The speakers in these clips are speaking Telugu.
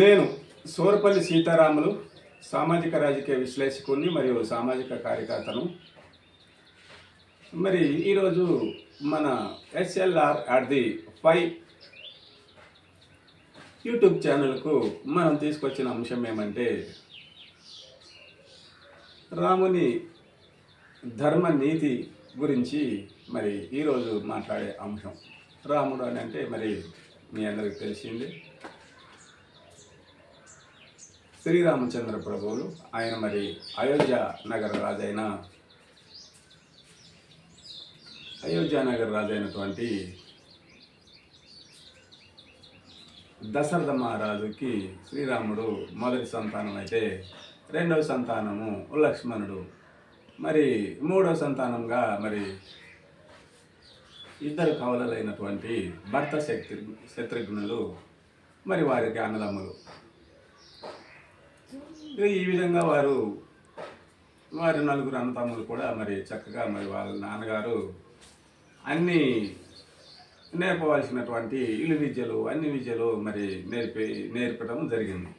నేను సోరపల్లి సీతారాములు సామాజిక రాజకీయ విశ్లేషకుని మరియు సామాజిక కార్యకర్తను. మరి ఈరోజు మన SLR at the five YouTube ఛానల్కు మనం తీసుకొచ్చిన అంశం ఏమంటే రాముని ధర్మ నీతి గురించి మరి ఈరోజు మాట్లాడే అంశం. రాముడు అని అంటే మరి మీ అందరికి తెలిసింది. శ్రీరామచంద్ర ప్రభువులు ఆయన మరి అయోధ్య నగర రాజైన అయోధ్య నగర రాజైనటువంటి దశరథ మహారాజుకి శ్రీరాముడు మొదటి సంతానం అయితే రెండవ సంతానము లక్ష్మణుడు. మరి మూడవ సంతానంగా మరి ఇద్దరు కవలలైనటువంటి భర్త శక్తి శత్రుఘ్నులు మరి వారికి అన్నదమ్ములు. ఈ విధంగా వారు వారి నలుగురు అన్నతమ్ములు కూడా మరి చక్కగా మరి వాళ్ళ నాన్నగారు అన్ని నేర్పవలసినటువంటి ఇల్లు విద్యలు అన్ని విద్యలు మరి నేర్పి నేర్పడం జరిగింది.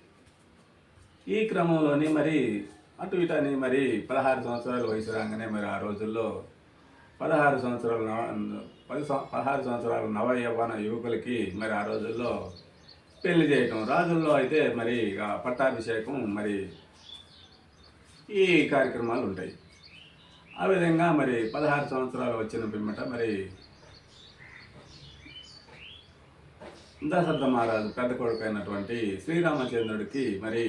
ఈ క్రమంలోని మరి అటు ఇటు అని మరి పదహారు సంవత్సరాల వయసు రాగానే మరి ఆ రోజుల్లో పదహారు సంవత్సరాల పది పదహారు సంవత్సరాల నవ యవ్వన యువకులకి మరి ఆ రోజుల్లో పెళ్ళి చేయటం. రాజుల్లో అయితే మరి పట్టాభిషేకం మరి ఈ కార్యక్రమాలు ఉంటాయి. ఆ విధంగా మరి పదహారు సంవత్సరాలు వచ్చిన పిమ్మట మరి దశరథ మహారాజు పెద్ద కొడుకు అయినటువంటి శ్రీరామచంద్రుడికి మరి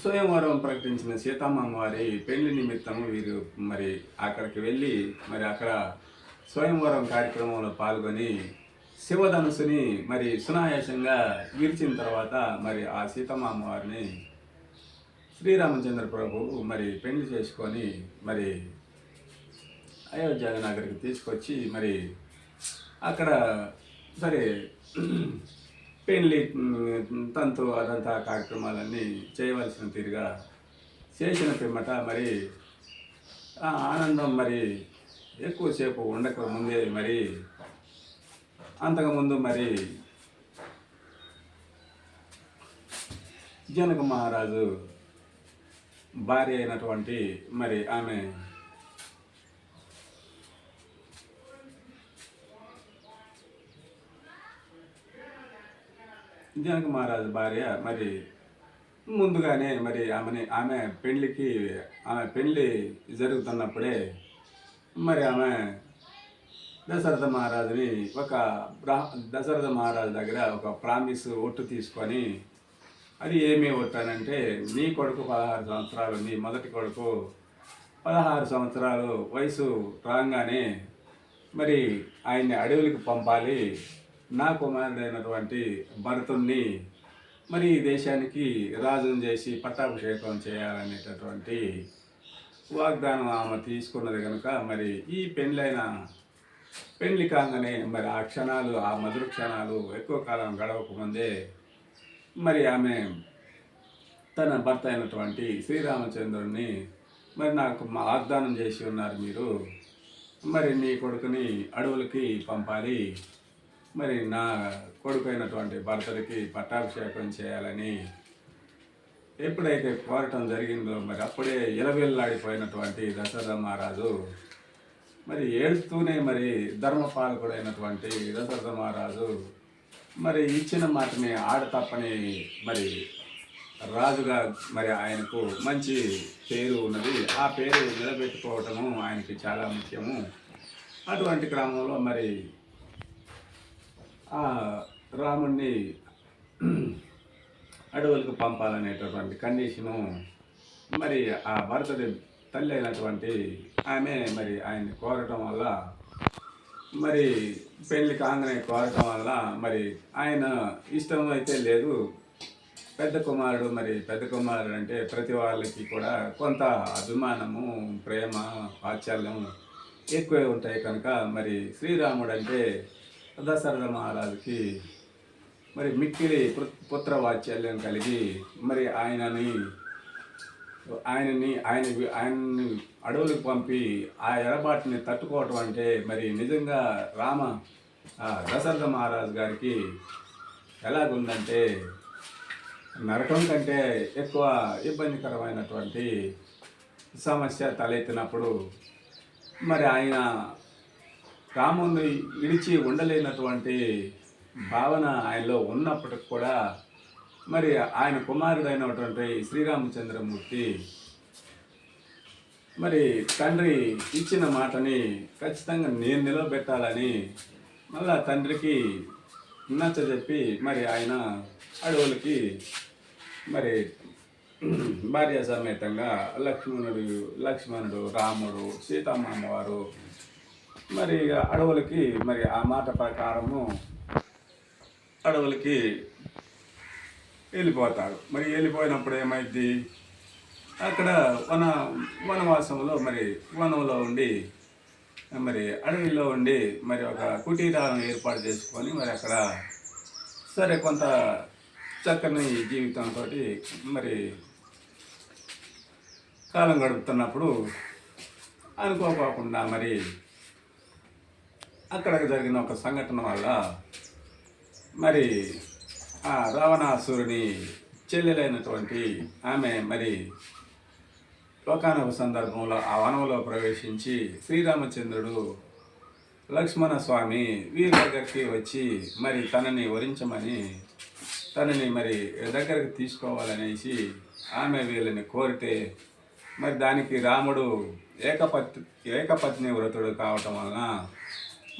స్వయంవరం ప్రకటించిన సీతమ్మ వారి పెళ్ళి నిమిత్తము వీరు మరి అక్కడికి వెళ్ళి మరి అక్కడ స్వయంవరం కార్యక్రమంలో పాల్గొని శివధనుసుని మరి సునాయాసంగా విరిచిన తర్వాత మరి ఆ సీతమ్మ వారిని శ్రీరామచంద్ర ప్రభువు మరి పెళ్ళి చేసుకొని మరి అయోధ్య నగరికి తీసుకొచ్చి మరి అక్కడ సరే పెళ్ళి తంతు అదంతా కార్యక్రమాలన్నీ చేయవలసిన తీరుగా చేసిన పిమ్మట మరి ఆ ఆనందం మరి ఎక్కువసేపు ఉండక ముందే మరి అంతకుముందు మరి జనక మహారాజు భార్య అయినటువంటి మరి ఆమె జనక మహారాజు భార్య మరి ముందుగానే మరి ఆమెని ఆమె పెళ్ళికి ఆమె పెళ్ళి జరుగుతున్నప్పుడే మరి ఆమె దశరథ మహారాజుని ఒక బ్రా దశరథ మహారాజు దగ్గర ఒక ప్రామిస్ ఒట్టు తీసుకొని అది ఏమి ఒట్టానంటే నీ కొడుకు పదహారు సంవత్సరాలు నీ మొదటి కొడుకు పదహారు సంవత్సరాలు వయసు రాగానే మరి ఆయన్ని అడవులకు పంపాలి. నా కుమారుడైనటువంటి భరతుణ్ణి మరి ఈ దేశానికి రాజును చేసి పట్టాభిషేకం చేయాలనేటటువంటి వాగ్దానం ఆమె తీసుకున్నది కనుక మరి ఈ పెళ్ళైన పెళ్ళి కాగానే మరి ఆ క్షణాలు ఆ మధుర క్షణాలు ఎక్కువ కాలం గడవకముందే మరి ఆమె తన భర్త అయినటువంటి శ్రీరామచంద్రుడిని మరి నాకు మా వాగ్దానం చేసి ఉన్నారు మీరు. మరి నీ కొడుకుని అడవులకి పంపాలి. మరి నా కొడుకు అయినటువంటి భర్తలకి పట్టాభిషేకం చేయాలని ఎప్పుడైతే కోరటం జరిగిందో మరి అప్పుడే ఇలవెల్లాడిపోయినటువంటి దశరథ మహారాజు మరి ఏడుస్తూనే మరి ధర్మపాలకుడైనటువంటి దశరథ మహారాజు మరి ఇచ్చిన మాటని ఆడ తప్పని మరి రాజుగా మరి ఆయనకు మంచి పేరు ఉన్నది. ఆ పేరు నిలబెట్టుకోవటము ఆయనకి చాలా ముఖ్యము. అటువంటి క్రమంలో మరి ఆ రాముణ్ణి అడవులకు పంపాలనేటటువంటి కండిషను మరి ఆ భరతుడి తల్లి అయినటువంటి ఆమె మరి ఆయన్ని కోరటం వల్ల మరి పెళ్ళి కాంగ్రెస్ కోరటం వల్ల మరి ఆయన ఇష్టం అయితే లేదు. పెద్ద కుమారుడు మరి పెద్ద కుమారుడు అంటే ప్రతి వాళ్ళకి కూడా కొంత అభిమానము ప్రేమ వాత్సల్యం ఎక్కువే ఉంటాయి కనుక మరి శ్రీరాముడు అంటే దశరథ మహారాజుకి మరి మిక్కిలి పుత్ర- పుత్ర వాత్సల్యం కలిగి మరి ఆయనని ఆయనని ఆయన ఆయన్ని అడవులకు పంపి ఆ ఎడబాటుని తట్టుకోవటం అంటే మరి నిజంగా రామ దశరథ మహారాజు గారికి ఎలాగుందంటే నరకం కంటే ఎక్కువ ఇబ్బందికరమైనటువంటి సమస్య తలెత్తినప్పుడు మరి ఆయన రాముని విడిచి ఉండలేనటువంటి భావన ఆయనలో ఉన్నప్పటికి కూడా మరి ఆయన కుమారుడైనటువంటి శ్రీరామచంద్రమూర్తి మరి తండ్రి ఇచ్చిన మాటని ఖచ్చితంగా నేను నిలబెట్టాలని మళ్ళా తండ్రికి నచ్చజెప్పి మరి ఆయన అడవులకి మరి భార్య సమేతంగా లక్ష్మణుడు లక్ష్మణుడు రాముడు సీతమ్మ వారు మరి ఇక అడవులకి మరి ఆ మాట ప్రకారము అడవులకి వెళ్ళిపోతారు. మరి వెళ్ళిపోయినప్పుడు ఏమైంది అక్కడ వన వనవాసంలో మరి వనంలో ఉండి మరి అడవిలో ఉండి మరి ఒక కుటీరాలను ఏర్పాటు చేసుకొని మరి అక్కడ సరే కొంత చక్కని జీవితంతో మరి కాలం గడుపుతున్నప్పుడు అనుకోకుండా మరి అక్కడ జరిగిన ఒక సంఘటన వల్ల మరి ఆ రావణాసురుని చెల్లెలైనటువంటి ఆమె మరి లోకానొక సందర్భంలో ఆ వనంలో ప్రవేశించి శ్రీరామచంద్రుడు లక్ష్మణ స్వామి వీరి దగ్గరికి వచ్చి మరి తనని వరించమని తనని మరి దగ్గరకు తీసుకోవాలనేసి ఆమె వీళ్ళని కోరితే మరి దానికి రాముడు ఏకపత్ ఏకపత్ని వ్రతుడు కావటం వలన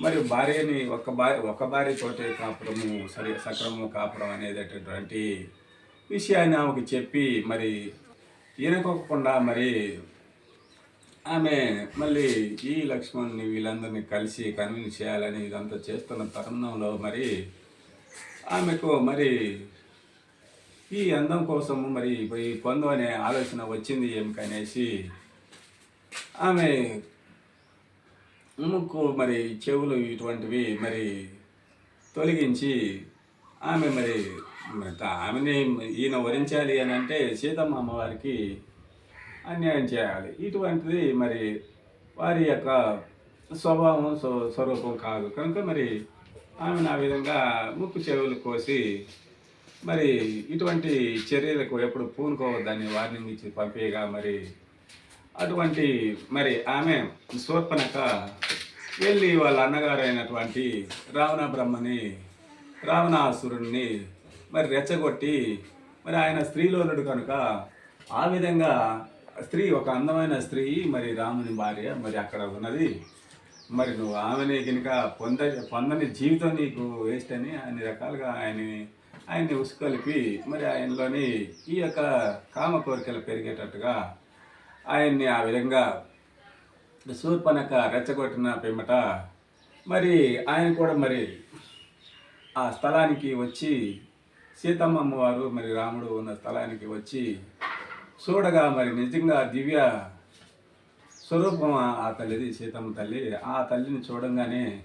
మరి భార్యని ఒక భార్య ఒక భార్యతోటే కాపురము సరి సక్రమము కాపురం అనేటటువంటి విషయాన్ని ఆమెకు చెప్పి మరి ఈయనకోకుండా మరి ఆమె మళ్ళీ ఈ లక్ష్మణ్ని వీళ్ళందరినీ కలిసి కన్విన్స్ చేయాలని ఇదంతా చేస్తున్న తరుణంలో మరి ఆమెకు మరి ఈ అందం కోసము మరి ఈ పొందు అనే ఆలోచన వచ్చింది ఏమికనేసి ఆమె ముక్కు మరి చెవులు ఇటువంటివి మరి తొలగించి ఆమె మరి ఆమెని ఈయన వరించాలి అని అంటే సీతమ్మ అమ్మవారికి అన్యాయం చేయాలి. ఇటువంటిది మరి వారి యొక్క స్వభావం స్వ- స్వరూపం కాదు. కనుక మరి ఆమెను ఆ విధంగా ముక్కు చెవులు కోసి మరి ఇటువంటి చర్యలకు ఎప్పుడు పూనుకోవద్దని వార్నింగ్ ఇచ్చి పంపేయగా మరి అటువంటి మరి ఆమె శూర్పణక వెళ్ళి వాళ్ళ అన్నగారు అయినటువంటి రావణ బ్రహ్మని రావణాసురుణ్ణి మరి రెచ్చగొట్టి మరి ఆయన స్త్రీలోనుడు కనుక ఆ విధంగా స్త్రీ ఒక అందమైన స్త్రీ మరి రాముని భార్య మరి అక్కడ ఉన్నది. మరి నువ్వు ఆమెని కనుక పొంద పొందని జీవితం నీకు వేస్ట్ అని అన్ని రకాలుగా ఆయన్ని ఆయన్ని ఉసుకొలిపి మరి ఆయనలోని ఈ యొక్క కామ కోరికలు పెరిగేటట్టుగా ఆయన్ని ఆ విధంగా శూర్పణక రెచ్చగొట్టిన పిమ్మట మరి ఆయన కూడా మరి ఆ స్థలానికి వచ్చి సీతమ్మ వారు మరి రాముడు ఉన్న స్థలానికి వచ్చి చూడగా మరి నిజంగా దివ్య స్వరూపం ఆ- ఆ తల్లిది సీతమ్మ తల్లి. ఆ తల్లిని చూడంగానే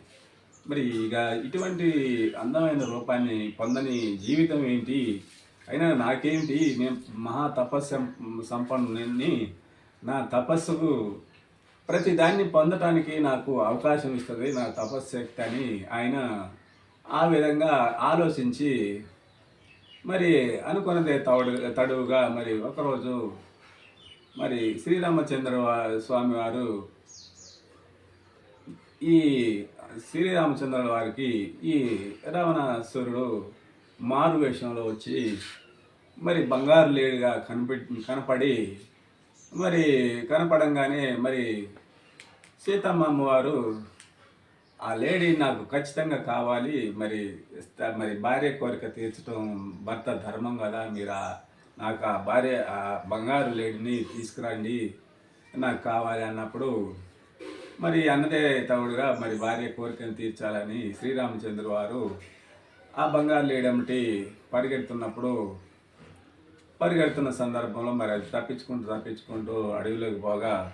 మరి ఇక ఇటువంటి అందమైన రూపాన్ని పొందని జీవితం ఏంటి? అయినా నాకేంటి నేను మహా తపస్సు సంపన్నుని నా తపస్సుకు ప్రతి దాన్ని పొందటానికి నాకు అవకాశం ఇస్తుంది నా తపశ్శక్తి అని ఆయన ఆ విధంగా ఆలోచించి మరి అనుకున్నదే తడు తడువుగా మరి ఒకరోజు మరి శ్రీరామచంద్ర స్వామి వారు ఈ శ్రీరామచంద్ర వారికి ఈ రావణాసురుడు మారు వేషంలో వచ్చి మరి బంగారు లేడిగా కనిపె కనపడి మరి కనపడంగానే మరి సీతమ్మ అమ్మవారు ఆ లేడీ నాకు ఖచ్చితంగా కావాలి మరి మరి భార్య కోరిక తీర్చడం భర్త ధర్మం కదా మీరు ఆ- నాకు ఆ భార్య ఆ బంగారు లేడీని తీసుకురండి నాకు కావాలి అన్నప్పుడు మరి అన్నదే తవుడుగా మరి భార్య కోరికను తీర్చాలని శ్రీరామచంద్ర వారు ఆ బంగారు లేడమిటి పరిగెడుతున్నప్పుడు పరిగెడుతున్న సందర్భంలో మరి అది తప్పించుకుంటూ తప్పించుకుంటూ అడవిలోకి పోగా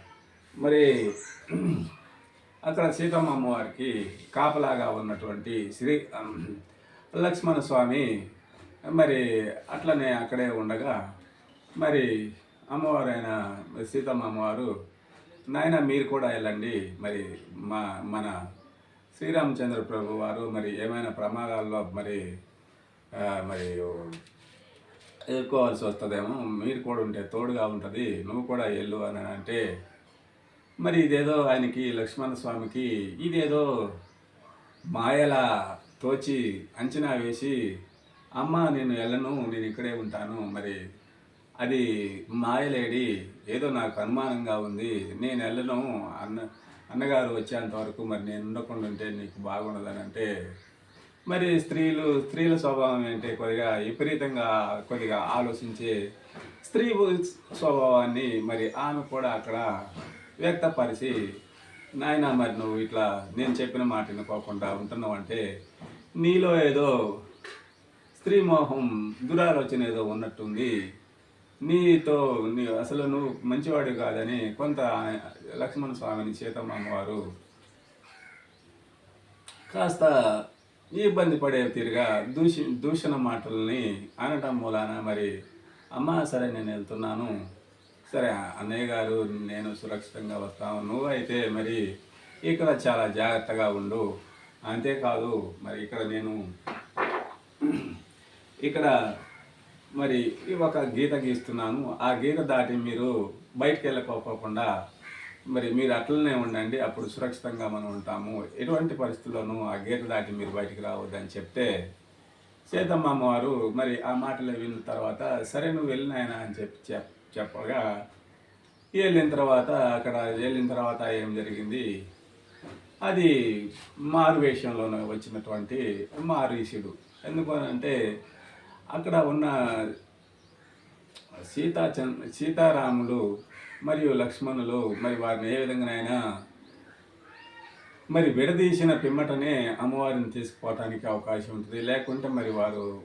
మరి అక్కడ సీతమ్మ అమ్మవారికి కాపలాగా ఉన్నటువంటి శ్రీ లక్ష్మణ స్వామి మరి అట్లనే అక్కడే ఉండగా మరి అమ్మవారైన సీతమ్మ అమ్మవారు నాయన మీరు కూడా వెళ్ళండి. మరి మా మన శ్రీరామచంద్ర ప్రభు వారు మరి ఏమైనా ప్రమాదాల్లో మరి మరి ఎదుర్కోవాల్సి వస్తుందేమో. మీరు కూడా ఉంటే తోడుగా ఉంటుంది. నువ్వు కూడా వెళ్ళు అని అంటే మరి ఇదేదో ఆయనకి లక్ష్మణ స్వామికి ఇదేదో మాయలా తోచి అంచనా వేసి అమ్మ నేను వెళ్ళను నేను ఇక్కడే ఉంటాను. మరి అది మాయలేడి ఏదో నాకు అనుమానంగా ఉంది. నేను వెళ్ళను. అన్న అన్నగారు వచ్చేంత వరకు మరి నేను ఉండకుండా ఉంటే నీకు బాగుండదని అంటే మరి స్త్రీలు స్త్రీల స్వభావం ఏంటి? కొద్దిగా విపరీతంగా కొద్దిగా ఆలోచించే స్త్రీ స్వభావాన్ని మరి ఆమె కూడా అక్కడ వ్యక్తపరిచి నాయన మరి నువ్వు ఇట్లా నేను చెప్పిన మాట వినుకోకుండా ఉంటున్నావు అంటే నీలో ఏదో స్త్రీ మోహం దురాలోచన ఏదో ఉన్నట్టుంది. నీతో నీ అసలు నువ్వు మంచివాడు కాదని కొంత లక్ష్మణ స్వామిని సీతమ్మ అమ్మవారు కాస్త ఇబ్బంది పడే తీరుగా దూషి దూషణ మాటల్ని అనటం మూలాన మరి అమ్మ సరే నేను వెళ్తున్నాను. సరే అన్నయ్య గారు నేను సురక్షితంగా వస్తాను నువ్వు అయితే మరి ఇక్కడ చాలా జాగ్రత్తగా ఉండు. అంతేకాదు మరి ఇక్కడ నేను ఇక్కడ మరి ఒక గీత గీస్తున్నాను. ఆ గీత దాటి మీరు బయటికి వెళ్ళకపోకుండా మరి మీరు అట్లనే ఉండండి అప్పుడు సురక్షితంగా మనం ఉంటాము. ఎటువంటి పరిస్థితుల్లోనూ ఆ గీత దాటి మీరు బయటికి రావద్దని చెప్తే సీతమ్మ అమ్మవారు మరి ఆ మాటలు విన్న తర్వాత సరే నువ్వు వెళ్ళినాయన అని చెప్పి చెప్పగా వెళ్ళిన తర్వాత అక్కడ వెళ్ళిన తర్వాత ఏం జరిగింది? అది మారు వేషంలోనే వచ్చినటువంటి మారీషుడు ఎందుకు అని అంటే అక్కడ ఉన్న సీతా చంద్ర సీతారాములు మరియు లక్ష్మణులు మరి వారిని ఏ విధంగానైనా మరి విడదీసిన పిమ్మటనే అమ్మవారిని తీసుకుపోవటానికి అవకాశం ఉంటుంది. లేకుంటే మరి వారు